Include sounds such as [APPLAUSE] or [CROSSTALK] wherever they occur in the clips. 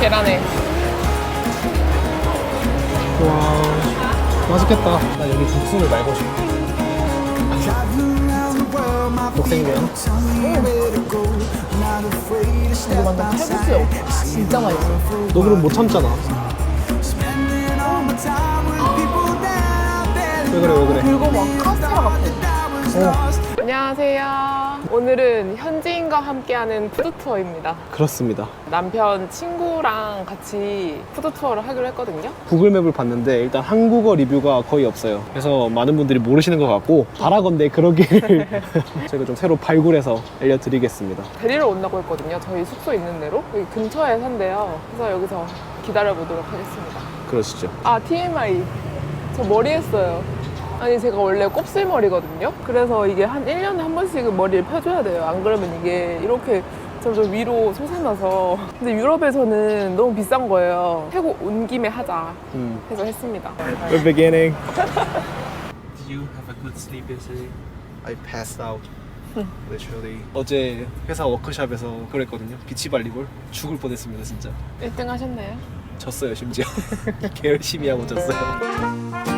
계란에. 와 맛있겠다 나 여기 국수를 말고 싶어 녹색면 이거 완전 칼국수요. 진짜 맛있어. 너 그럼 못 참잖아 왜 그래 왜 그래 그리고 막 카스테라 같아. 어 안녕하세요. 오늘은 현지인과 함께하는 푸드 투어입니다. 그렇습니다 남편 친구랑 같이 푸드 투어를 하기로 했거든요. 구글맵을 봤는데 일단 한국어 리뷰가 거의 없어요 그래서 많은 분들이 모르시는 것 같고 바라건대 그러길 저희가 좀 새로 발굴해서 알려드리겠습니다 데리러 온다고 했거든요. 저희 숙소 있는 대로 여기 근처에 산대요. 그래서 여기서 기다려 보도록 하겠습니다. 그러시죠 아 TMI 저 머리 했어요. 아니 제가 원래 곱슬머리거든요. 그래서 이게 한 1년에 한 번씩은 머리를 펴줘야 돼요. 안 그러면 이게 이렇게 점점 위로 솟아나서 근데 유럽에서는 너무 비싼 거예요. 태국 온 김에 하자 음. 해서 했습니다. We're beginning Did you have a good sleep yesterday? I passed out [LAUGHS] literally 어제 회사 워크샵에서 그랬거든요 비치 발리볼 죽을 뻔했습니다 진짜 1등 하셨나요? 졌어요 심지어 [LAUGHS] 개 열심히 하고 졌어요 [LAUGHS]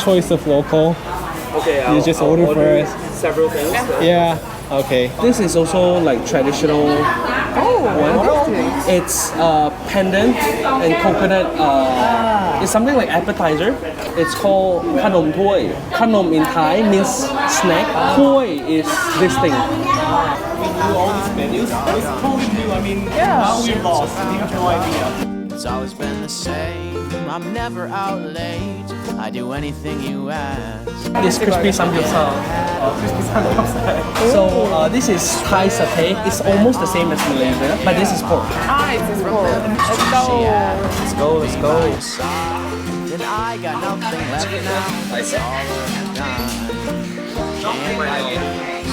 choice of local. Okay, I'll, you just order, order first. Several things. Yeah. Okay. This is also like traditional. Oh, one. It's uh, pendant and coconut. Uh, ah. it's something like appetizer. It's called kanom toy. Kanom in Thai means snack. Toy is this thing. We do all these menus. That's totally new. I mean, yeah. we've lost. We have no idea. It's always been the same. I'm never out late. I do anything you ask. This crispy samgyeopsal. Uh, crispy samgyeopsal. So uh, this is Thai satay. It's almost the same as Malaysia, but this is pork. Ah, it's this one. Let's go. Let's go, let's go. Then I got nothing left now. It's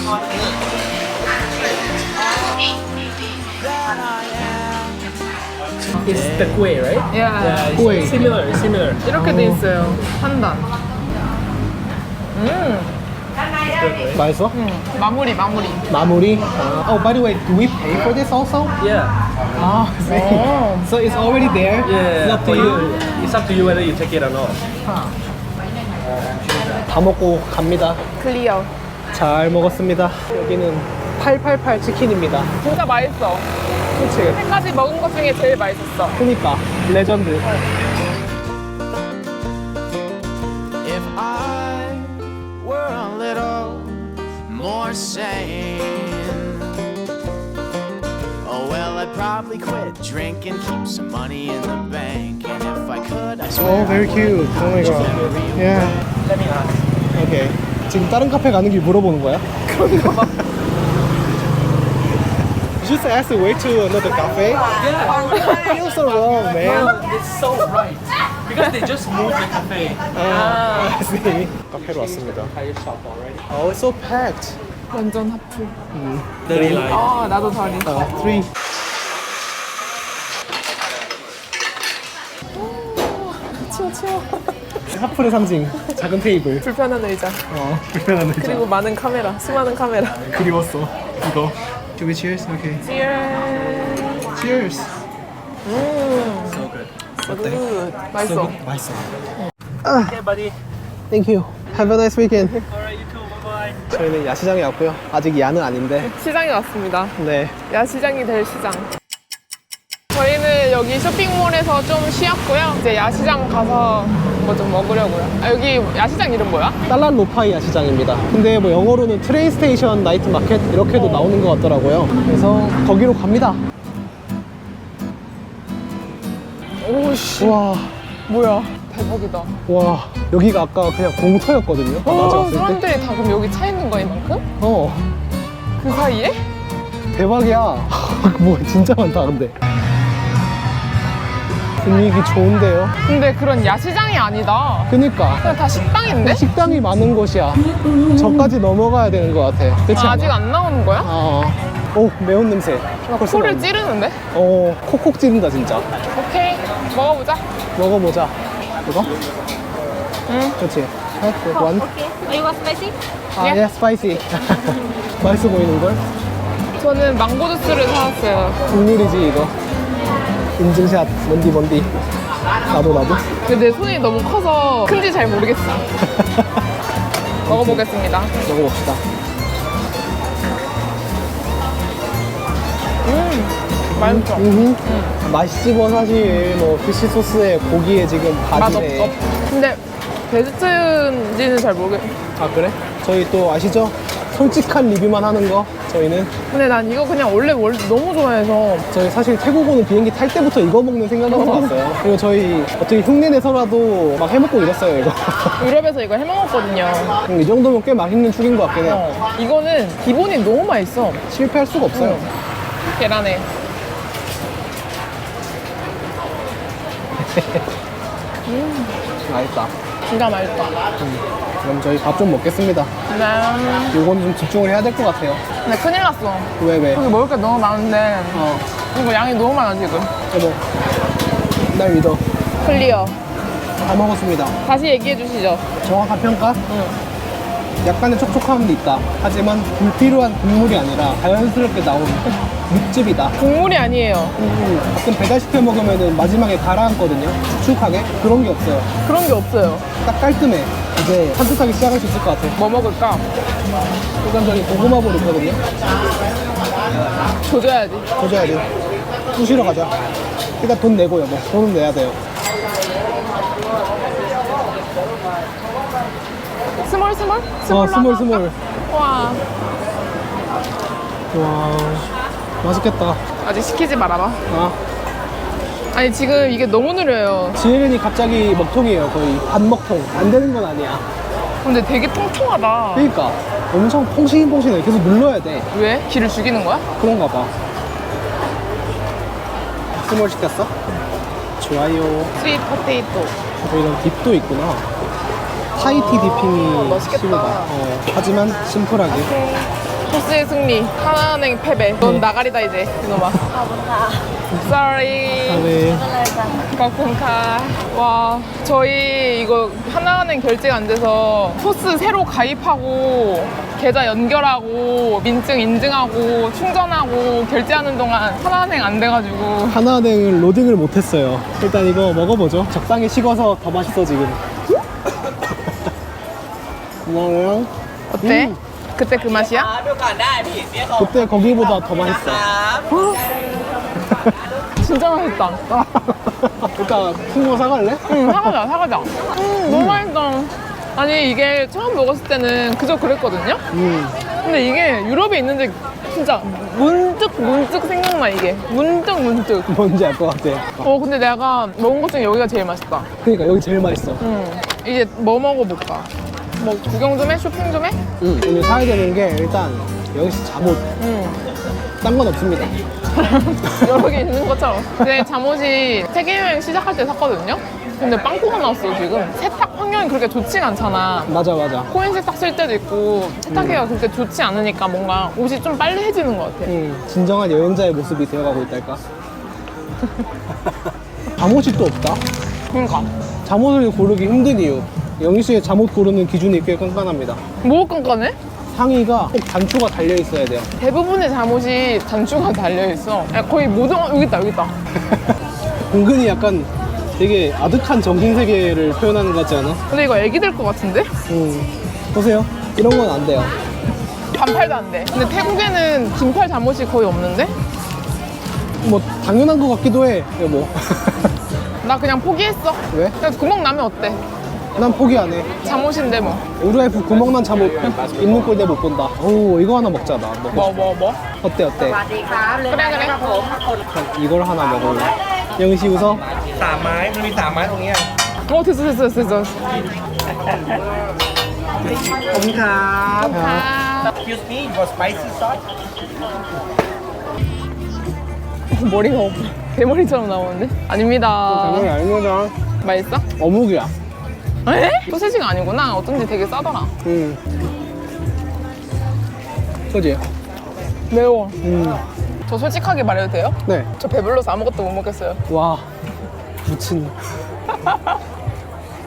all It's the kueh, right? Yeah. It's Kueh. similar, it's similar. 이렇게 돼 있어요. 판단. 맛있어? 마무리, 마무리. 마무리 아, oh by the way do we pay for this also? Yeah. 아 어. so it's already there? Yeah, it's up to for you It's up to you whether you take it or not. 다 먹고 갑니다 클리어. 잘 먹었습니다 여기는 888 치킨입니다 진짜 맛있어. 그치? 여태까지 먹은 것 중에 제일 맛있었어. 그니까 레전드 If I were a little more sane, oh well, I'd probably quit drinking, keep some money in the bank, and if I could, I swear Oh very I cute would. oh my god yeah Let me ask. okay 지금 다른 카페 가는 길 물어보는 거야? 그런가 봐 Just ask the way to another cafe? Yeah. Feels so wrong man It's so right. Because they just moved the cafe. 아, I see 카페로 왔습니다. Oh it's so packed 완전 하프. Dirty line. 아, 나도 다리. 아, three 치워, 치워. 하프의 상징 작은 테이블 불편한 의자. 어 불편한 의자 그리고 많은 카메라. 수많은 카메라. 그리웠어 이거 Should we cheers? Okay Cheers. Cheers So good. So good. 맛있어. 맛있어 Okay, buddy. Thank you Have a nice weekend Alright, you too. Bye bye. 저희는 야시장에 왔고요 아직 야는 아닌데 시장에 왔습니다. 네 야시장이 될 시장. 저희는 여기 쇼핑몰에서 좀 쉬었고요. 이제 야시장 가서 뭐 좀 먹으려고요. 아, 여기 야시장 이름 뭐야? 딸란 로파이 야시장입니다 근데 뭐 영어로는 트레인 스테이션 나이트 마켓 이렇게도 나오는 것 같더라고요 그래서 거기로 갑니다 오씨. 와, 뭐야. 대박이다. 와 여기가 아까 그냥 공터였거든요 낮에 어, 왔을 때 사람들이 다 그럼 여기 차 있는 거야, 이만큼? 어, 그 사이에? 대박이야 [LAUGHS] 뭐 진짜 많다 근데 분위기 좋은데요 근데 그런 야시장이 아니다. 그니까 그냥 다 식당인데? 식당이 많은 곳이야 저까지 넘어가야 되는 것 같아 그치 아, 않아? 아직 안 나오는 거야? 어, 오 매운 냄새. 벌써 코를. 찌르는데? 어 콕콕 찌른다 진짜. 오케이 먹어보자. 먹어보자. 이거? 응. 그렇지. 원. Okay. Oh, you want spicy? 아, 예, 스파이시. [LAUGHS] 맛있어 보이는 걸? 저는 망고 주스를 사왔어요. 국물이지 이거. 인증샷. 뭔디 뭔디. 나도 나도. 근데 내 손이 너무 커서 큰지 잘 모르겠어. [LAUGHS] 먹어보겠습니다. 먹어봅시다. 맛있어. 음. 맛있지 뭐 사실 뭐 피시 소스에 고기에 지금 바지네. 맛없어. 근데 베스트인지는 잘 모르겠어. 아 그래? 저희 또 아시죠? 솔직한 리뷰만 하는 거 저희는 근데 난 이거 그냥 원래 원래 너무 좋아해서 저희 사실 태국 오는 비행기 탈 때부터 이거 먹는 생각하고 왔어요. 그리고 저희 어떻게 흉내 내서라도 막 해먹고 이랬어요 이거. [LAUGHS] 유럽에서 이거 해먹었거든요. 이 정도면 꽤 맛있는 축인 것 같긴 해요. 어, 이거는 기본이 너무 맛있어. 실패할 수가 없어요. 계란에. [LAUGHS] 맛있다. 진짜 맛있다. 그럼 저희 밥 좀 먹겠습니다. 네. 요건 좀 집중을 해야 될 것 같아요. 근데 큰일 났어. 왜 왜? 여기 먹을 게 너무 많은데 어, 이거 양이 너무 많아 지금. 여보. 날 믿어. 클리어. 다 먹었습니다. 다시 얘기해 주시죠. 정확한 평가? 약간의 촉촉함도 있다. 하지만 불필요한 국물이 아니라 자연스럽게 나온 [LAUGHS] 육즙이다. 국물이 아니에요. 음, 가끔 배달시켜 먹으면 마지막에 가라앉거든요. 축축하게. 그런 게 없어요. 그런 게 없어요. 딱 깔끔해. 이제 산뜻하게 시작할 수 있을 것 같아. 뭐 먹을까? 일단 저기 고구마볼 있거든요. 조져야지. 조져야지. 부시러 가자. 일단 돈 내고요. 뭐 돈은 내야 돼요. 스몰 스몰? 어, 스몰 스몰 스몰. 와 와, 맛있겠다. 아직 시키지 말아봐. 아, 아니 지금 이게 너무 느려요. 지혜련이 갑자기 먹통이에요. 거의 반 먹통. 안 되는 건 아니야. 근데 되게 통통하다. 그러니까 엄청 퐁신퐁신해. 계속 눌러야 돼. 왜? 기를 죽이는 거야? 그런가 봐. 스몰 시켰어? 좋아요. 스윗 포테이토. 어, 이런 딥도 있구나. 타이티 디핑이 맛있겠다. 어, 하지만 심플하게. 토스의 승리. 하나은행 패배. 넌 나가리다 이제 이놈아. Sorry. 네. 거쿤카. 와, 저희 이거 하나은행 결제가 안 돼서 토스 새로 가입하고 계좌 연결하고 민증 인증하고 충전하고 결제하는 동안 하나은행 안 돼가지고 하나은행을 로딩을 못했어요. 일단 이거 먹어보죠. 적당히 식어서 더 맛있어 지금. 고마워요. 어때? 음. 그때 그 맛이야? 그때 거기보다 더 맛있어. 진짜 맛있다. 일단 풍모 사갈래? 응, 사과자, 사과자. 음, 너무 맛있다. 아니, 이게 처음 먹었을 때는 그저 그랬거든요? 음. 근데 이게 유럽에 있는지 진짜 문득 문득 생각나, 이게. 문득 문득. 뭔지 알 것 같아. 어, 근데 내가 먹은 것 중에 여기가 제일 맛있다. 그러니까 여기 제일 맛있어. 응. 이제 뭐 먹어볼까? 뭐 구경 좀 해? 쇼핑 좀 해? 응. 오늘 사야 되는 게 일단 여기서 잠옷. 응. 딴 건 없습니다. [LAUGHS] 여러 개 있는 것처럼. 근데 잠옷이 세계 여행 시작할 때 샀거든요? 근데 빵꾸가 나왔어, 지금. 세탁 환경이 그렇게 좋지가 않잖아. 맞아 맞아. 코인 세탁 쓸 때도 있고 세탁기가 그렇게 좋지 않으니까 뭔가 옷이 좀 빨리 해지는 것 같아. 응. 진정한 여행자의 모습이 되어가고 있달까. [LAUGHS] 잠옷이 또 없다. 그러니까 잠옷을 고르기 힘든 이유. 영희 씨의 잠옷 고르는 기준이 꽤 깐깐합니다. 뭐 깐깐해? 상의가 꼭 단추가 달려 있어야 돼요. 대부분의 잠옷이 단추가 달려 있어. 야, 거의 모든 어, 여기 있다 여기 있다. [LAUGHS] 은근히 약간 되게 아득한 정신 세계를 표현하는 것 같지 않아? 근데 이거 애기들 것 같은데? 음. 보세요. 이런 건 안 돼요. 반팔도 안 돼. 근데 태국에는 긴팔 잠옷이 거의 없는데? 뭐 당연한 것 같기도 해. 뭐. 나 그냥 포기했어. 왜? 그냥 구멍 나면 어때? 난 포기 안 해. 잠옷인데 뭐. 우리 와이프 구멍난 잠옷 입는 꼴대 못 본다. 오 이거 하나 먹자 나. 먹고 뭐 뭐 뭐? 어때 어때? 그래 그래. 전 이걸 하나 먹을래. 영시 웃어? สามไม้มันมีสามไม้ตรงเนี้ย 어 됐어 됐어 됐어 됐어. ขอบคุณครับ 아, Excuse me for spicy sauce [LAUGHS] 머리가 없- 대머리처럼 나오는데? 아닙니다. 당연히 아닙니다. 맛있어? 어묵이야. 에? 소세지가 아니구나. 어쩐지 되게 싸더라. 음. 그지? 매워. 음, 저 솔직하게 말해도 돼요? 네. 저 배불러서 아무것도 못 먹겠어요. 와, 미친.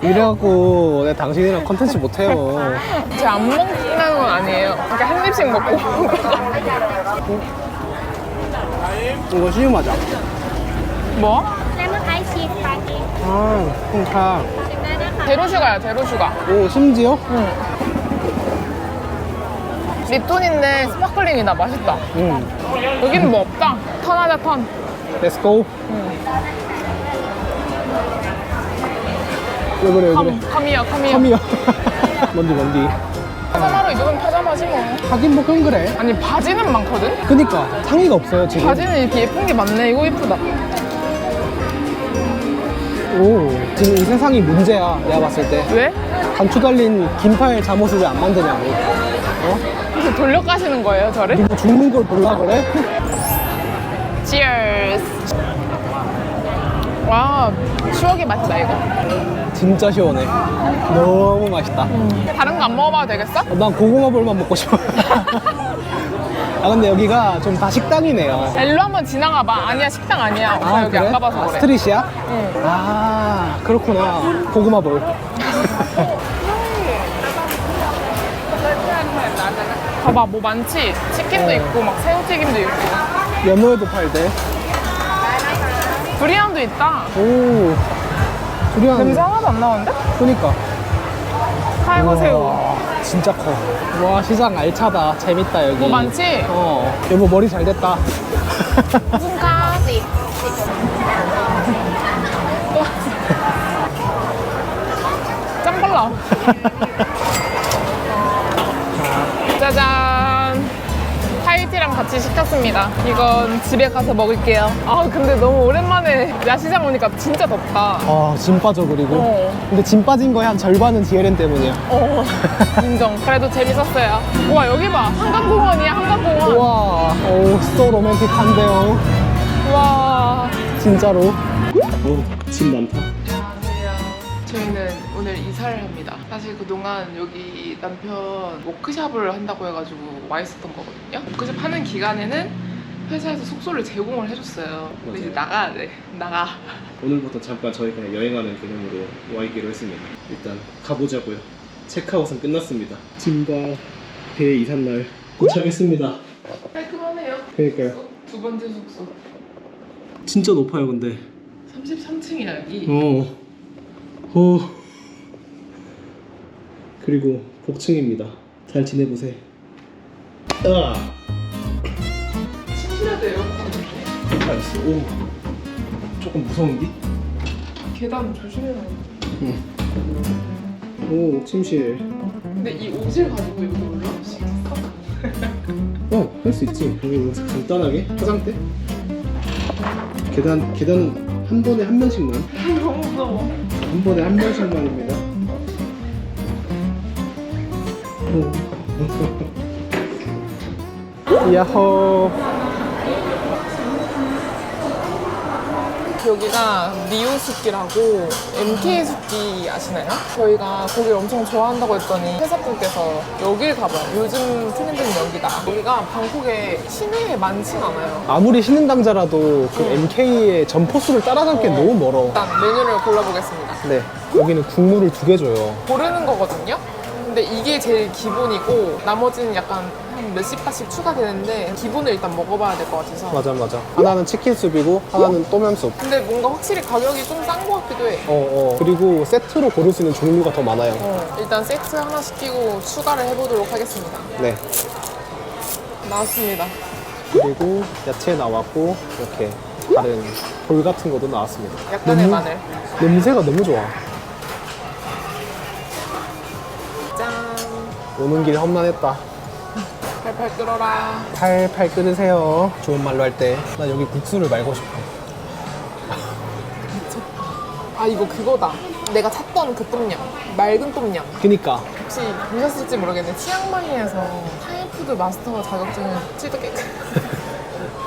이래갖고 내가 당신이랑 컨텐츠 못해요. [LAUGHS] 제가 안 먹는다는 건 아니에요. 그러니까 한 입씩 먹고. [LAUGHS] 이거 시음하자. 뭐? 레몬 아이스 스파게티 아, 그러 제로슈가야, 제로슈가. 오, 심지어? 립톤인데 스파클링이다. 맛있다. 응. 여기는 뭐 없다. 턴하자, 턴. Let's go. 왜 그래, 왜 그래. 캄, 카미야, 카미야. 뭔디, 뭔디. 파자마로 입으면 파자마지 뭐. 하긴 뭐 그건 그래. 아니, 바지는 많거든? 그니까, 상의가 없어요, 지금. 바지는 이렇게 예쁜 게 많네. 이거 예쁘다. 오, 지금 이 세상이 문제야, 내가 봤을 때. 왜? 단추 달린 긴팔 잠옷을 왜 안 만드냐고. 이렇게 돌려 까시는 거예요, 저를? 누구 죽는 걸 볼라 그래? Cheers. 와, 추억의 맛이다, 이거. 진짜 시원해. 너무 맛있다. 다른 거 안 먹어봐도 되겠어? 어, 난 고구마 볼만 먹고 싶어. [LAUGHS] 아, 근데 여기가 좀 다 식당이네요. 일로 한번 지나가 봐. 아니야, 식당 아니야. 오빠 여기 안 가봐서 아, 그래. 스트릿이야? 응. 아, 그렇구나. 고구마 볼. 봐봐, 뭐 많지? 치킨도 어. 있고, 막 새우튀김도 있고. 연어에도 팔대. 두리안도 있다. 오. 두리안. 냄새 하나도 안 나는데? 그니까. 하얀 새우. 진짜 커. 와, 시장 알차다. 재밌다, 여기. 뭐 많지? 어. 여보, 머리 잘 됐다. 순가. 짱 빨라. 같이 시켰습니다. 이건 집에 가서 먹을게요. 아, 근데 너무 오랜만에 야시장 오니까 진짜 덥다. 아, 짐 빠져, 그리고. 어. 근데 짐 빠진 거의 한 절반은 DLN 때문이야. 어, [LAUGHS] 인정. 그래도 재밌었어요. 우와, 여기 봐. 한강공원이야, 한강공원. 우와, 오, 소 로맨틱한데요. 우와. 진짜로. 오, 짐 많다. 안녕하세요. 저희는 오늘 이사를 합니다. 사실 그동안 여기 남편 워크샵을 한다고 해가지고 와 있었던 거거든요. 워크샵 하는 기간에는 회사에서 숙소를 제공을 해줬어요. 근데 이제 나가야 돼. 나가. 오늘부터 잠깐 저희가 여행하는 개념으로 와 있기로 했습니다. 일단 가보자고요. 체크아웃은 끝났습니다. 짐과 배 이삿날 도착했습니다. 깔끔하네요. 그러니까요. 두 번째 숙소. 진짜 높아요, 근데. 33층이야, 여기. 어. 어. 그리고 복층입니다. 잘 지내보세요. 아. 침실에도 에어컨 있네. 나이스. 오. 조금 무서운디? 계단 조심해라. 오, 침실. 근데 이 옷을 가지고 여기 올라올 수 있겠어? 어, 할 수 있지. 여기 간단하게 화장대. 계단 계단 한 번에 한 명씩만. [LAUGHS] 너무 무서워. 한 번에 한 명씩만입니다. 야호. 여기가 니오 숲기라고 MK 숲기 아시나요? 저희가 거기를 엄청 좋아한다고 했더니 회사분께서 여길 가봐요. 요즘 트렌드는 여기다. 여기가 방콕에 시내에 많진 않아요. 아무리 신흥당자라도 그 MK의 점포수를 따라가기엔 어. 너무 멀어. 일단 메뉴를 골라보겠습니다. 네. 여기는 국물을 두 개 줘요. 고르는 거거든요. 근데 이게 제일 기본이고 나머지는 약간 한 몇십 바씩 추가되는데 기본을 일단 먹어봐야 될 것 같아서. 맞아 맞아. 하나는 치킨 수프이고 하나는 또면수. 근데 뭔가 확실히 가격이 좀 싼 것 같기도 해. 어, 어. 그리고 세트로 고를 수 있는 종류가 더 많아요. 어, 일단 세트 하나 시키고 추가를 해보도록 하겠습니다. 네. 나왔습니다. 그리고 야채 나왔고 이렇게 다른 돌 같은 것도 나왔습니다. 약간의 마늘. 냄새가 너무 좋아. 오는 길에 험난했다. 팔팔 끓어라. 팔팔 끓으세요. 좋은 말로 할 때. 나 여기 국수를 말고 싶어. 아 이거 그거다. 내가 찾던 그 똠얌. 맑은 똠얌. 그니까. 혹시 보셨을지 모르겠는데 치앙마이에서 타이푸드 마스터 자격증을 취득했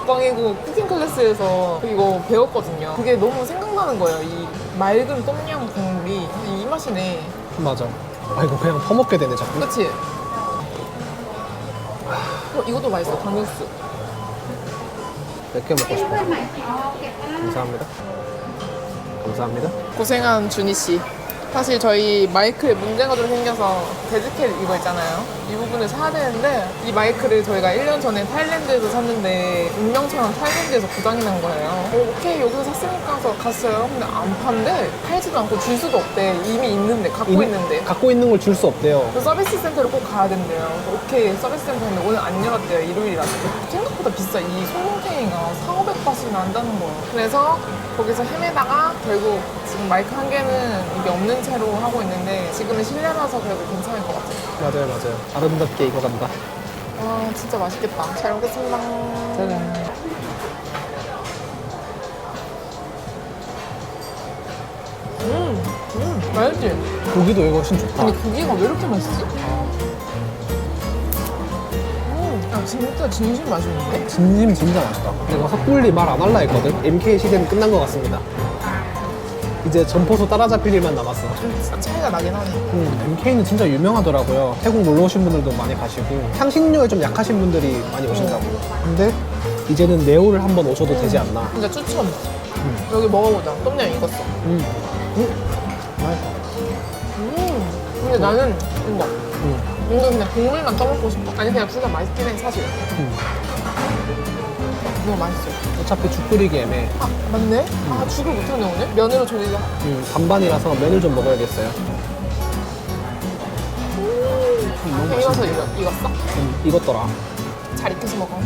빵이고 [LAUGHS] 쿠킹 클래스에서 이거 배웠거든요. 그게 너무 생각나는 거예요. 이 맑은 똠얌 국물이 이 맛이네. 맞아. 아, 이거 그냥 퍼먹게 되네, 자꾸. 그치? 어, 이것도 맛있어. 당육수. 몇 개 먹고 싶어서. 감사합니다. 감사합니다. 고생한 준희 씨. 사실 저희 마이크에 문제가 좀 생겨서 데드캣 이거 있잖아요. 이 부분을 사야 되는데 이 마이크를 저희가 1년 전에 타일랜드에서 샀는데 운명처럼 타일랜드에서 고장이 난 거예요. 어, 오케이 여기서 샀으니까 해서 갔어요. 근데 안 판대. 팔지도 않고 줄 수도 없대. 이미 있는데 갖고 이미 있는데. 갖고 있는 걸 줄 수 없대요. 그 서비스 센터를 꼭 가야 된대요. 오케이 서비스 센터인데 오늘 안 열었대요. 일요일이라서. 생각보다 비싸. 이 손목탱이가 4, 500바트나 한다는 거예요. 그래서 거기서 헤매다가 결국 지금 마이크 한 개는 이게 없는 채로 하고 있는데 지금은 실내라서 그래도 괜찮을 것 같아요. 맞아요, 맞아요. 아름답게 익어간다. 와 진짜 맛있겠다. 잘 먹겠습니다. 짜잔. 음, 음, 맛있지? 고기도 이거 훨씬 좋다. 아니 고기가 왜 이렇게 맛있지? 음, 아 진짜 진심 맛있는데? 진심 진짜 맛있다. 내가 섣불리 말 안 할라 했거든. MK 시대는 끝난 것 같습니다. 이제 점포소 따라잡힐 일만 남았어. 좀 차이가 나긴 하네. 음, MK는 진짜 유명하더라고요. 태국 놀러 오신 분들도 많이 가시고 향신료에 좀 약하신 분들이 많이 오신다고. 근데 이제는 네오를 한번 오셔도 되지 않나. 진짜 추천. 여기 먹어보자. 똠양 익었어. 음. 음. 음. 근데 나는 이거. 음. 이거 그냥 국물만 떠먹고 싶어. 아니 그냥 둘 다 맛있긴 해 사실. 음. 이거 맛있어. 어차피 죽 끓이기 애매해. 아 맞네. 아 죽을 못하네 오늘. 면으로 조리자. 음, 반반이라서 면을 좀 먹어야겠어요. 음, 너무 익어서 익어, 익었어? 음, 익었더라. 잘 익혀서 먹어.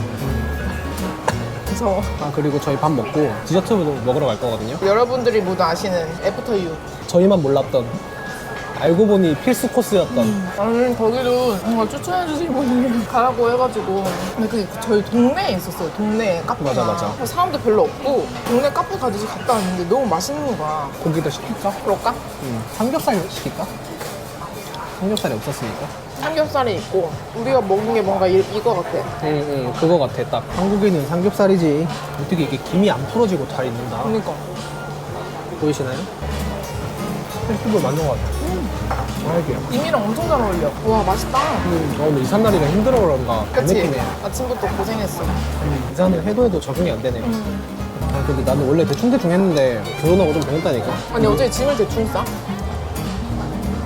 무서워. 아 그리고 저희 밥 먹고 디저트도 먹으러 갈 거거든요. 여러분들이 모두 아시는 애프터 유. 저희만 몰랐던 알고 보니 필수 코스였던 나는 거기도 뭔가 추천해 주신 분이 가라고 해가지고 근데 그게 저희 동네에 있었어요 동네에 카페가 맞아, 맞아. 사람도 별로 없고 동네 카페 가듯이 갔다 왔는데 너무 맛있는 거야 고기도 시킬까? 그럴까? 음, 삼겹살 시킬까? 삼겹살이 없었으니까. 삼겹살이 있고 우리가 먹은 게 뭔가 이, 이거 같아 응, 응, 그거 같아. 딱 한국에는 삼겹살이지. 어떻게 이게 김이 안 풀어지고 잘 익는다. 그러니까 보이시나요? 피부 맞는 것 같아. 알게요. 이미랑 엄청 잘 어울려 와 맛있다 음, 어, 근데 이산날이가 힘들어 그런가 그 그치? 느낌이야. 아침부터 고생했어 음, 이산을 해도 해도 적응이 안 되네. 아, 근데 나는 원래 대충 대충 했는데 결혼하고 좀 변했다니까. 아니 어제 짐을 대충 싸?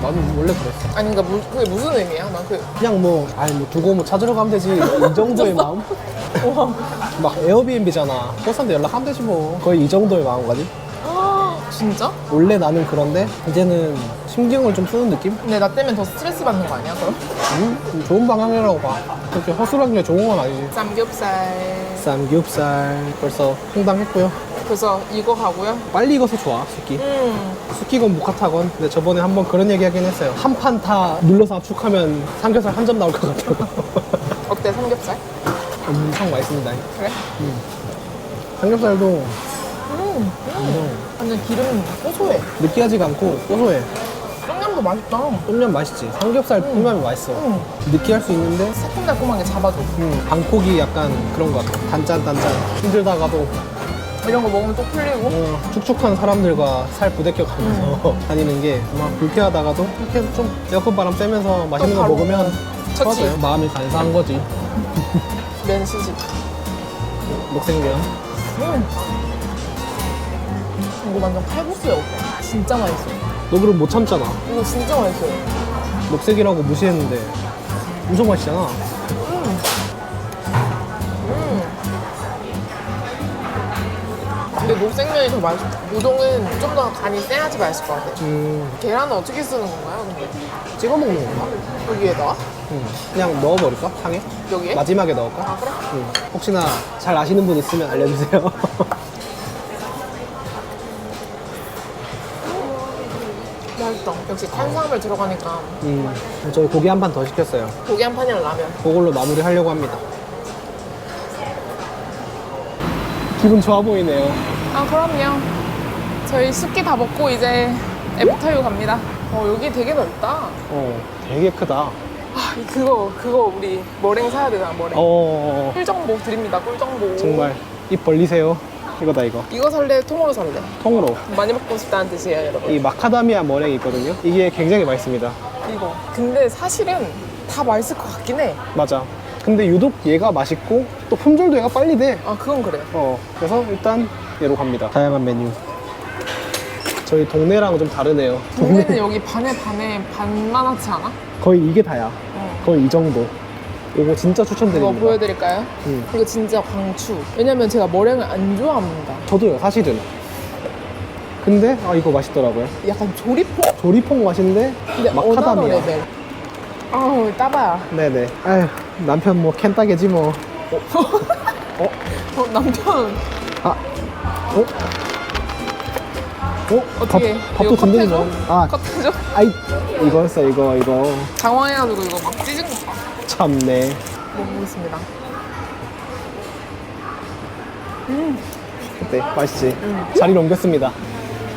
나는 원래 그랬어. 아니 그니까 무, 그게 무슨 의미야? 난 그 그냥 뭐, 아니 뭐 두고 뭐 찾으러 가면 되지. 이 정도의 [LAUGHS] 마음? [LAUGHS] 막 에어비앤비잖아. 버스한테 연락하면 되지 뭐. 거의 이 정도의 마음가짐? 아, 진짜? 원래 나는 그런데 이제는 신경을 좀 쓰는 느낌? 근데 나 때문에 더 스트레스 받는 거 아니야 그럼? 음, 좀 좋은 방향이라고 봐. 그렇게 허술하게 좋은 건 아니지. 삼겹살 삼겹살 벌써 홍당했고요. 그래서 이거 가고요 빨리 익어서 좋아, 숙기. 음 숙기건 무카타건. 근데 저번에 한번 그런 얘기 하긴 했어요. 한 판 다 눌러서 압축하면 삼겹살 한 점 나올 것 같다고. 어때 삼겹살? 엄청 맛있습니다. 그래? 삼겹살도 음, 엄청 완전 기름 고소해. 느끼하지가 않고 고소해. 똠양도 맛있다. 똠얌 맛있지. 삼겹살 똠얌이 맛있어. 음, 느끼할 수 있는데 새콤달콤하게 잡아줘. 음, 방콕이 약간 그런 것 같아. 단짠 단짠. 힘들다가도 이런 거 먹으면 또 풀리고. 어, 축축한 사람들과 살 부대껴가면서 [LAUGHS] 다니는 게 막 불쾌하다가도 이렇게 좀 에어컨 바람 쐬면서 맛있는 거 바로 먹으면 좋지. 좋아져요. 마음이 간사한 거지. 면 시식. 녹색면. 음. 이거 완전 칼국수야, 오빠. 진짜 맛있어. 너 그럼 못 참잖아. 이거 진짜 맛있어요. 녹색이라고 무시했는데 엄청 맛있잖아. 음. 근데 녹색면이 더 맛있어. 우동은 좀 더 간이 세야지 맛있을 것 같아. 음, 계란은 어떻게 쓰는 건가요, 근데? 찍어 먹는 건가? 여기에다가? 음, 그냥 넣어버릴까? 향에? 여기에? 마지막에 넣을까? 아, 그래? 음, 혹시나 잘 아시는 분 있으면 알려주세요. [LAUGHS] 역시 탄수화물 들어가니까 음, 저희 고기 한 판 더 시켰어요. 고기 한 판이랑 라면. 그걸로 마무리 하려고 합니다. 기분 좋아 보이네요. 아 그럼요. 저희 숙기 다 먹고 이제 애프터유 갑니다. 어 여기 되게 넓다. 어, 되게 크다. 아 이- 그거 그거 우리 머랭 사야 되잖아 머랭. 어, 꿀 정보 드립니다. 꿀 정보. 정말 입 벌리세요. 이거다 이거. 이거 살래? 통으로 살래? 통으로. 많이 먹고 싶다는 뜻이에요, 여러분. 이 마카다미아 머랭이 있거든요. 이게 굉장히 맛있습니다. 이거. 근데 사실은 다 맛있을 것 같긴 해. 맞아. 근데 유독 얘가 맛있고 또 품절도 얘가 빨리 돼. 아 그건 그래. 어, 그래서 일단 얘로 갑니다. 다양한 메뉴. 저희 동네랑 좀 다르네요. 동네는 여기 반에 반에 반만 하지 않아? 거의 이게 다야. 어. 거의 이 정도. 이거 진짜 이거 추천드립니다. 보여드릴까요? 음. 이거 진짜 광추. 왜냐면 제가 머랭을 안 좋아합니다. 저도요, 사실은. 근데 아 이거 맛있더라고요. 약간 조리포? 조리퐁 맛인데 근데 어나더 마카다미아. 레벨. 아우 따봐야. 네네. 아휴 남편 뭐 캔 따개지 뭐. 어? [LAUGHS] 어, 남편 아. 어? 어? 어떻게? 밥, 밥도 이거 든든히 컷해줘? 먹. 아, 컷해줘? 아이 이거였어 이거 이거. 당황해가지고 이거 막 봐. 참네. 먹어보겠습니다. 그때 맛있지. 음. 자리를 옮겼습니다.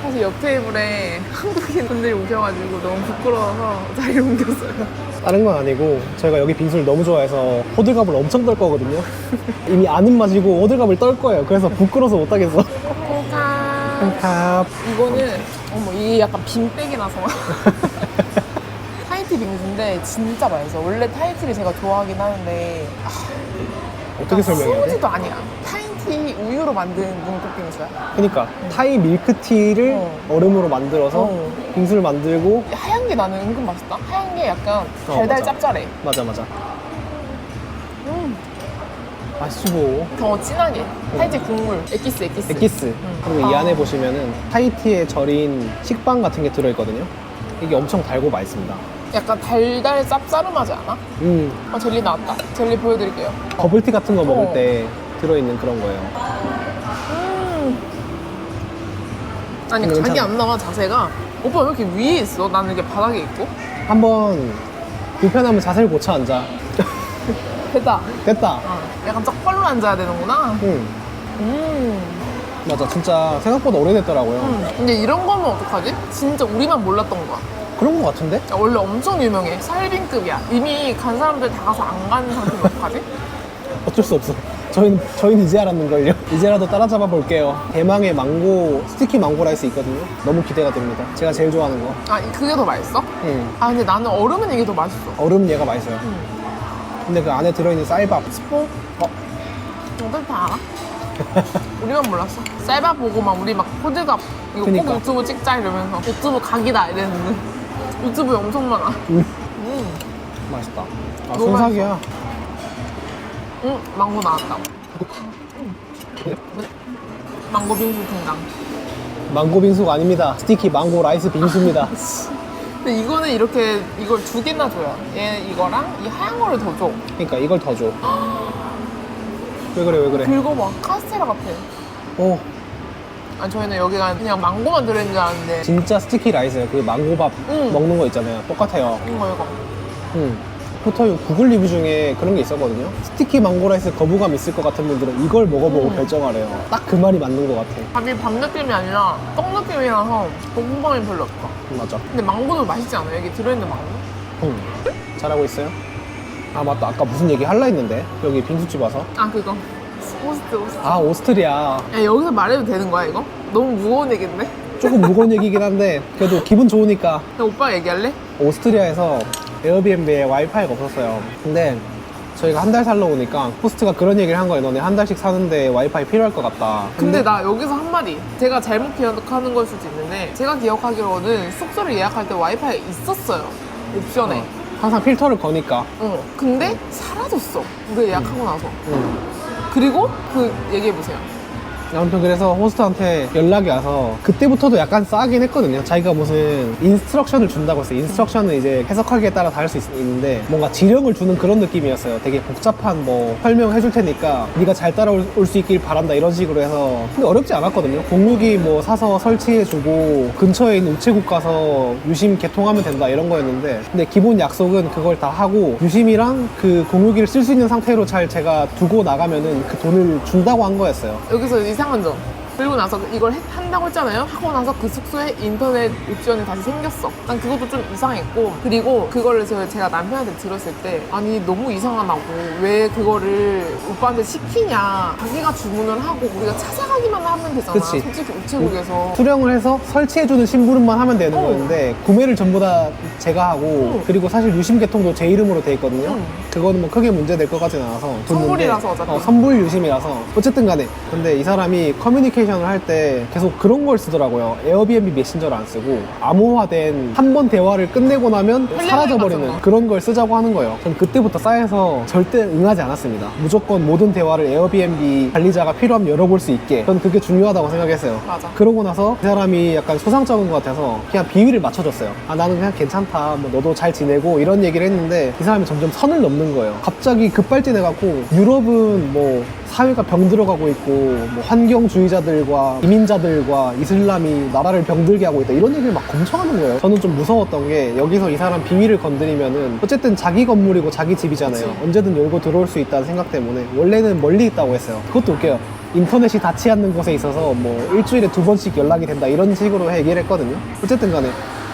사실 옆 테이블에 한국인 분들이 오셔가지고 너무 부끄러워서 자리를 옮겼어요. 다른 건 아니고 저희가 여기 빙수를 너무 좋아해서 호들갑을 엄청 떨 거거든요. [LAUGHS] 이미 아는 맛이고 호들갑을 떨 거예요. 그래서 부끄러워서 못 하겠어. 밥. 이거는 어머 이게 약간 빈백이 나서 [LAUGHS] 진짜 맛있어. 원래 타이티를 제가 좋아하긴 하는데 아, 어떻게 설명해야 돼? 스무디도 아니야. 타이티 우유로 만든 문국 빙수야. 그러니까 타이 밀크티를 어. 얼음으로 만들어서 어. 빙수를 만들고 하얀 게 나는 은근 맛있다. 하얀 게 약간 어, 달달 맞아. 짭짤해. 맞아 맞아. 음, 맛있고 더 진하게. 타이티 국물, 에기스, 에기스. 에기스. 그리고 이 아. 안에 보시면은 타이티에 절인 식빵 같은 게 들어있거든요. 이게 엄청 달고 맛있습니다. 약간 달달 짭짜름하지 않아? 음, 아 젤리 나왔다. 젤리 보여드릴게요. 버블티 같은 거 먹을 어. 때 들어있는 그런 거예요. 아니 근데 각이 괜찮아. 안 나와 자세가. 오빠 왜 이렇게 위에 있어? 나는 이게 바닥에 있고. 한번 불편하면 자세를 고쳐 앉아. [LAUGHS] 됐다. 됐다. 어, 약간 쩍벌로 앉아야 되는구나. 음, 음. 맞아. 진짜 생각보다 오래됐더라고요. 음. 근데 이런 거면 어떡하지? 진짜 우리만 몰랐던 거야. 그런 거 같은데? 야, 원래 엄청 유명해. 살빈급이야. 이미 간 사람들 다 가서 안 가는 상태면 어떡하지? 어쩔 수 없어. 저희는, 저희는 이제 알았는걸요. 이제라도 따라잡아 볼게요. 대망의 망고, 스티키 망고 라이스 있거든요. 너무 기대가 됩니다. 제가 제일 좋아하는 거. 아, 이- 그게 더 맛있어? 음, 아, 근데 나는 얼음은 이게 더 맛있어. 얼음 얘가 맛있어요. 음. 근데 그 안에 들어있는 쌀밥. 스포? 어? 너들 다 알아? [LAUGHS] 우리만 몰랐어. 쌀밥 보고 막 우리 막 호들갑 이거 그니까. 꼭 유튜브 찍자 이러면서 유튜브 각이다 이랬는데 유튜브에 엄청 많아. 음, 음. 맛있다. 아, 너무 순삭이야. 응, 망고 나왔다. 망고 빙수 통당. 망고 빙수가 아닙니다. 스티키 망고 라이스 빙수입니다. [LAUGHS] 근데 이거는 이렇게 이걸 두 개나 줘요. 얘 이거랑 이 하얀 거를 더 줘. 그러니까 이걸 더 줘. [GASPS] 왜 그래, 왜 그래. 막 카스테라 같아. 오, 아니 저희는 여기가 그냥 망고만 들어있는 줄 알았는데 진짜 스티키 라이스예요. 그 망고밥 응. 먹는 거 있잖아요. 똑같아요. 이거 이거. 음. 포터 구글 리뷰 중에 그런 게 있었거든요. 스티키 망고 라이스 거부감 있을 것 같은 분들은 이걸 먹어보고 음. 결정하래요. 딱 그 말이 맞는 것 같아. 밥이 밥 느낌이 아니라 떡 느낌이라서 볶음밥이 별로 없어. 맞아. 근데 망고도 맛있지 않아요? 여기 들어있는 망고? 음. 잘하고 있어요? 아 맞다. 아까 무슨 얘기 할라 했는데 여기 빙수집 와서. 아 그거. 호스트 호스트. 아 오스트리아. 야 여기서 말해도 되는 거야 이거? 너무 무거운 얘기인데? 조금 무거운 얘기긴 한데 그래도 기분 좋으니까 야, 오빠 얘기할래? 오스트리아에서 에어비앤비에 와이파이가 없었어요. 근데 저희가 한 달 살러 오니까 호스트가 그런 얘기를 한 거예요. 너네 한 달씩 사는데 와이파이 필요할 것 같다. 근데 나 여기서 한마디 제가 잘못 기억하는 걸 수도 있는데 제가 기억하기로는 숙소를 예약할 때 와이파이 있었어요 옵션에 어, 항상 필터를 거니까. 어. 근데 사라졌어 우리 예약하고 나서 음. 그리고 그 얘기해 보세요 아무튼 그래서 호스트한테 연락이 와서 그때부터도 약간 싸긴 했거든요. 자기가 무슨 인스트럭션을 준다고 했어요. 인스트럭션은 이제 해석하기에 따라 다를 수 있, 는데 뭔가 지령을 주는 그런 느낌이었어요. 되게 복잡한 뭐 설명해 줄 테니까 네가 잘 따라올 수 있길 바란다 이런 식으로 해서 근데 어렵지 않았거든요. 공유기 뭐 사서 설치해 주고 근처에 있는 우체국 가서 유심 개통하면 된다 이런 거였는데 근데 기본 약속은 그걸 다 하고 유심이랑 그 공유기를 쓸 수 있는 상태로 잘 제가 두고 나가면은 그 돈을 준다고 한 거였어요. 여기서 이상한 점 그리고 나서 이걸 했- 한다고 했잖아요. 하고 나서 그 숙소에 인터넷 옵션이 다시 생겼어. 난 그것도 좀 이상했고 그리고 그거를 제가, 제가 남편한테 들었을 때 아니 너무 이상하다고 왜 그거를 오빠한테 시키냐 자기가 주문을 하고 우리가 찾아가기만 하면 되잖아. 그치. 솔직히 우체국에서 수령을 해서 설치해주는 심부름만 하면 되는 어. 거였는데 구매를 전부 다 제가 하고 어. 그리고 사실 유심 개통도 제 이름으로 돼 있거든요. 음. 그거는 뭐 크게 문제 될 것 같진 않아서 뒀는데, 선불이라서 어차피. 어, 선불 유심이라서 어쨌든 간에 근데 이 사람이 커뮤니케이션 을 할 때 계속 그런 걸 쓰더라고요. 에어비앤비 메신저를 안 쓰고 암호화된 한 번 대화를 끝내고 나면 사라져버리는. 그런 걸 쓰자고 하는 거예요. 전 그때부터 싸해서 절대 응하지 않았습니다. 무조건 모든 대화를 에어비앤비 관리자가 필요하면 열어볼 수 있게. 전 그게 중요하다고 생각했어요. 맞아. 그러고 나서 그 사람이 약간 소상적인 것 같아서 그냥 비위를 맞춰줬어요. 아, 나는 그냥 괜찮다. 뭐 너도 잘 지내고 이런 얘기를 했는데 이 사람이 점점 선을 넘는 거예요. 갑자기 급발진해갖고 유럽은 뭐 사회가 병들어가고 있고 뭐 환경주의자들과 이민자들과 이슬람이 나라를 병들게 하고 있다 이런 얘기를 막 엄청 하는 거예요. 저는 좀 무서웠던 게 여기서 이 사람 비위를 건드리면은 어쨌든 자기 건물이고 자기 집이잖아요. 그치. 언제든 열고 들어올 수 있다는 생각 때문에 원래는 멀리 있다고 했어요. 그것도 웃겨요. 인터넷이 닿지 않는 곳에 있어서 뭐 일주일에 두 번씩 연락이 된다 이런 식으로 얘기를 했거든요. 어쨌든 간에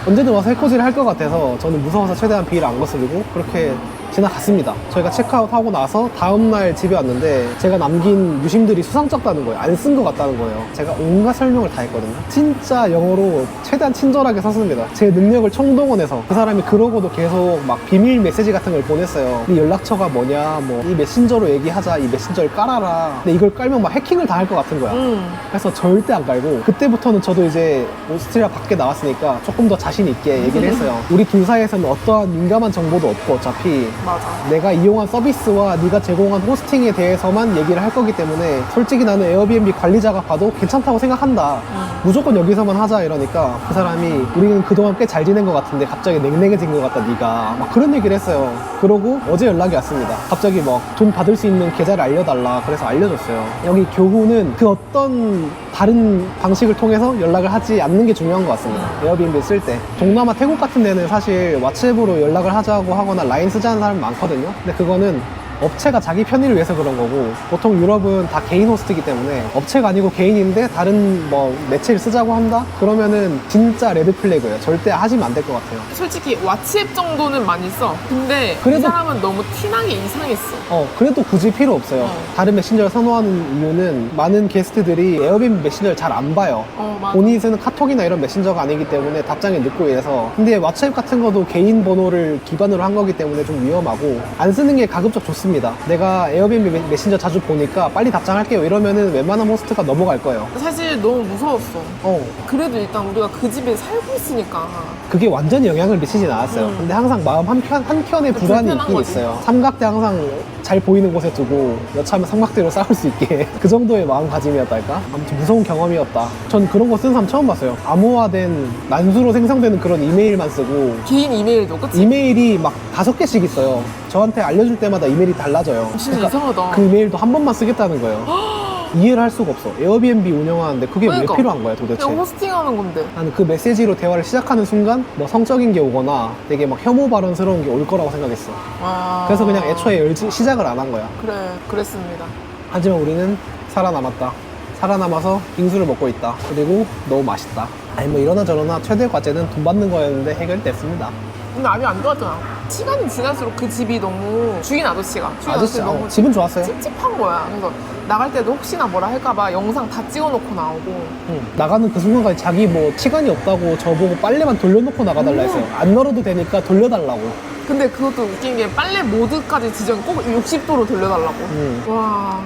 언제든 와서 해코지를 할 것 같아서 저는 무서워서 최대한 비위를 안 거스르고 그렇게 지나갔습니다. 저희가 체크아웃 하고 나서 다음날 집에 왔는데 제가 남긴 유심들이 수상쩍다는 거예요. 안 쓴 것 같다는 거예요. 제가 온갖 설명을 다 했거든요. 진짜 영어로 최대한 친절하게 썼습니다. 제 능력을 총동원해서 그 사람이 그러고도 계속 막 비밀 메시지 같은 걸 보냈어요. 네 연락처가 뭐냐, 뭐 이 메신저로 얘기하자, 이 메신저를 깔아라. 근데 이걸 깔면 막 해킹을 당할 것 같은 거야. 음. 그래서 절대 안 깔고 그때부터는 저도 이제 오스트리아 밖에 나왔으니까 조금 더 자신 있게 얘기를 [LAUGHS] 했어요. 우리 둘 사이에서는 어떠한 민감한 정보도 없고 어차피 맞아. 내가 이용한 서비스와 네가 제공한 호스팅에 대해서만 얘기를 할 거기 때문에 솔직히 나는 에어비앤비 관리자가 봐도 괜찮다고 생각한다. 무조건 여기서만 하자 이러니까 그 사람이 우리는 그동안 꽤 잘 지낸 것 같은데 갑자기 냉랭해진 것 같다 네가 막 그런 얘기를 했어요. 그러고 어제 연락이 왔습니다. 갑자기 막 돈 받을 수 있는 계좌를 알려달라 그래서 알려줬어요. 여기 교훈은 그 어떤 다른 방식을 통해서 연락을 하지 않는 게 중요한 것 같습니다. 에어비앤비 쓸 때. 동남아 태국 같은 데는 사실 왓츠앱으로 연락을 하자고 하거나 라인 쓰자는 사람 많거든요. 근데 그거는 업체가 자기 편의를 위해서 그런 거고 보통 유럽은 다 개인 호스트이기 때문에 업체가 아니고 개인인데 다른 뭐 매체를 쓰자고 한다? 그러면은 진짜 레드 플래그예요. 절대 하시면 안 될 것 같아요. 솔직히 왓츠앱 정도는 많이 써. 근데 이 그래도- 사람은 너무 티나게 이상했어. 어, 그래도 굳이 필요 없어요. 어. 다른 메신저를 선호하는 이유는 많은 게스트들이 에어비앤비 메신저를 잘 안 봐요. 어, 맞아. 쓰는 카톡이나 이런 메신저가 아니기 때문에 답장이 늦고 이래서 근데 왓츠앱 같은 것도 개인 번호를 기반으로 한 거기 때문에 좀 위험하고 안 쓰는 게 가급적 좋습니다 내가 에어비앤비 메- 메신저 자주 보니까 빨리 답장할게요 이러면은 웬만한 호스트가 넘어갈 거예요 사실 너무 무서웠어. 어 그래도 일단 우리가 그 집에 살고 있으니까. 그게 완전히 영향을 미치진 않았어요 음. 근데 항상 마음 한켠, 한켠에 불안이 불편한 있긴 거지. 있어요 삼각대 항상 잘 보이는 곳에 두고 여차하면 삼각대로 [LAUGHS] 싸울 수 있게 그 정도의 마음가짐이었달까 아무튼 무서운 경험이었다 전 그런 거 쓰는 사람 처음 봤어요 암호화된 난수로 생성되는 그런 이메일만 쓰고 개인 이메일도 그치? 이메일이 막 다섯 개씩 있어요. 저한테 알려줄 때마다 이메일이 달라져요. 진짜 그러니까 이상하다. 그 이메일도 한 번만 쓰겠다는 거예요. [GASPS] 이해를 할 수가 없어. 에어비앤비 운영하는데 그게 그러니까. 왜 필요한 거야 도대체? 그냥 호스팅하는 건데. 나는 그 메시지로 대화를 시작하는 순간 뭐 성적인 게 오거나 되게 막 혐오 발언스러운 게 올 거라고 생각했어. 와. 그래서 그냥 애초에 열지, 시작을 안 한 거야. 그래, 그랬습니다. 하지만 우리는 살아남았다. 살아남아서 빙수를 먹고 있다. 그리고 너무 맛있다. 아니 뭐 이러나 저러나 최대 과제는 돈 받는 거였는데 해결됐습니다. 근데 압이 안 좋았잖아. 시간이 지날수록 그 집이 너무 주인 아저씨가 주인 아저씨 아저씨 어, 너무 집은 좋았어요. 찝찝한 거야. 그래서 나갈 때도 혹시나 뭐라 할까봐 영상 다 찍어놓고 나오고 응. 나가는 그 순간까지 자기 뭐 시간이 없다고 저보고 빨래만 돌려놓고 나가달라 했어요. 안 널어도 되니까 돌려달라고. 근데 그것도 웃긴 게 빨래 모드까지 지정 꼭 60도로 돌려달라고. 음. 와.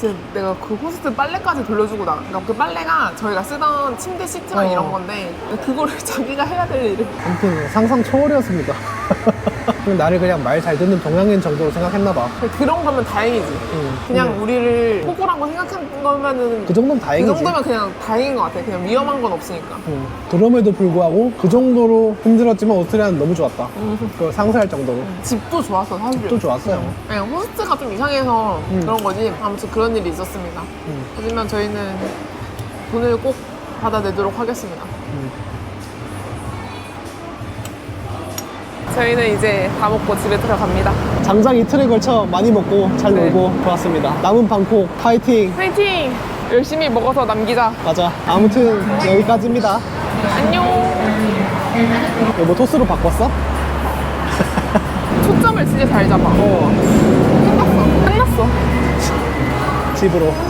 진짜 내가 그 호스트 빨래까지 돌려주고 나. 그러니까 그 빨래가 저희가 쓰던 침대 시트랑 어. 이런 건데 그거를 [LAUGHS] 자기가 해야 될 일을. 아무튼 상상 초월이었습니다. [LAUGHS] 그냥 나를 그냥 말 잘 듣는 동양인 정도로 생각했나 봐. 그런 거면 다행이지. 응. 그냥 우리를 호구라고 생각한 거면은 그 정도면 그 다행이지. 정도면 그냥 다행인 것 같아. 그냥 위험한 건 없으니까. 응. 그럼에도 불구하고 그 정도로 힘들었지만 오스트리아는 너무 좋았다. 그걸 상쇄할 정도로. 집도 좋았어, 사실. 또 좋았어요. 그냥 호스트가 좀 이상해서 음. 그런 거지. 아무튼 그런 일이 있었습니다. 음. 하지만 저희는 돈을 꼭 받아내도록 하겠습니다. 저희는 이제 다 먹고 집에 들어갑니다. 장장 이틀에 걸쳐 많이 먹고 잘 네. 놀고 좋았습니다. 남은 방콕 파이팅! 화이팅! 열심히 먹어서 남기자. 맞아. 아무튼 여기까지입니다. 안녕. 뭐 토스로 바꿨어? 초점을 진짜 잘 잡아. 어. 끝났어. 끝났어. 집으로.